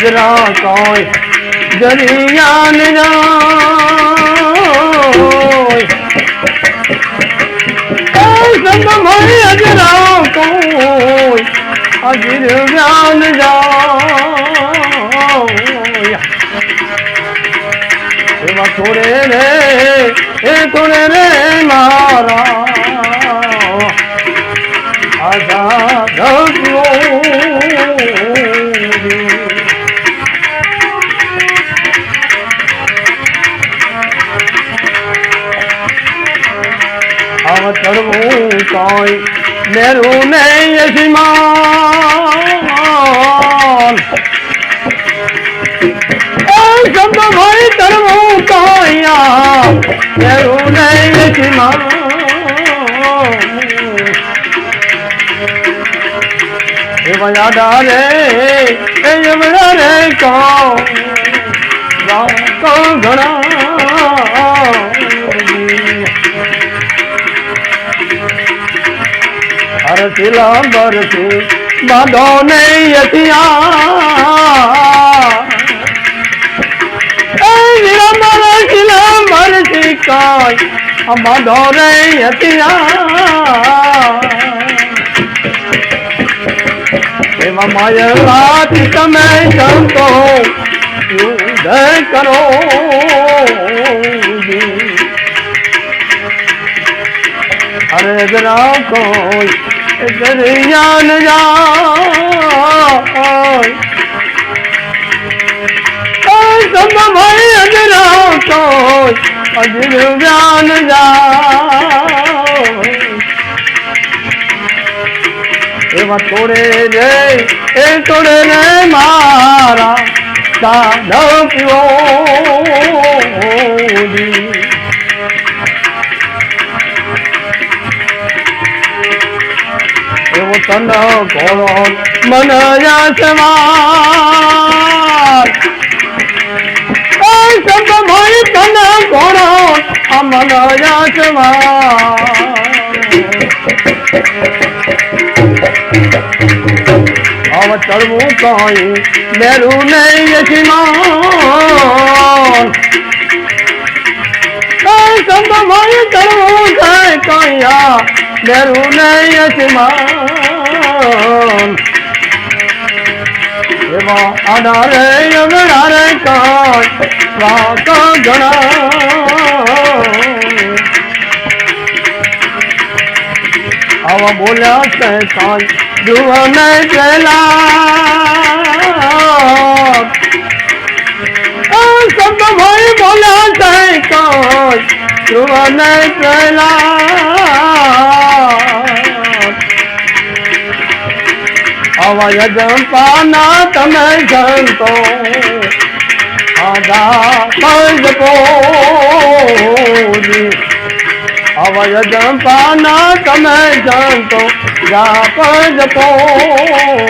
અને જરા કોઈ દરિયાન સંગમય અજરા કોઈ અજર જ્ઞાન એવા થોડે રે, એ થોડે રે મારા. આધા આવ ચડવું કોઈ મેરું ને યશમાન શબ્દ ભાઈ ચડવું કોઈ મેરું ને યશમાન રે, એ ઘણા. હરતી લાંબરતી બાંધો નહીં કાય બાંધો નહીં યતિયા એમાં માયલાથી તમે સંતો યુદ્ધ કરો. દરિયાન જાય. અજરા તો અજર જ્ઞાન જાય. એમાં તોડે રે, એ તોડે રે મારા દાદા પીવો તન ઘોડો મન યાસમાં શબ્દ ભાઈ તન ઘોડો આ મન યાસમાં હવે ચડવું કઈ મેરું નહીં યજમાન સંભવાય ચડવું કઈ કયા મેરું નહીં યજમાન એવા આડારે અગડારે વાક ઘણા આવા બોલ્યા છે કાન જુવને પેલા શબ્દ ભાઈ બોલ્યા છે કાન જુવને પેલા આવા યજપાના તમે જંતો. આદા પંજ પોજી અવય જંપાના તમે જંતો. જા પંજ બોલ્ય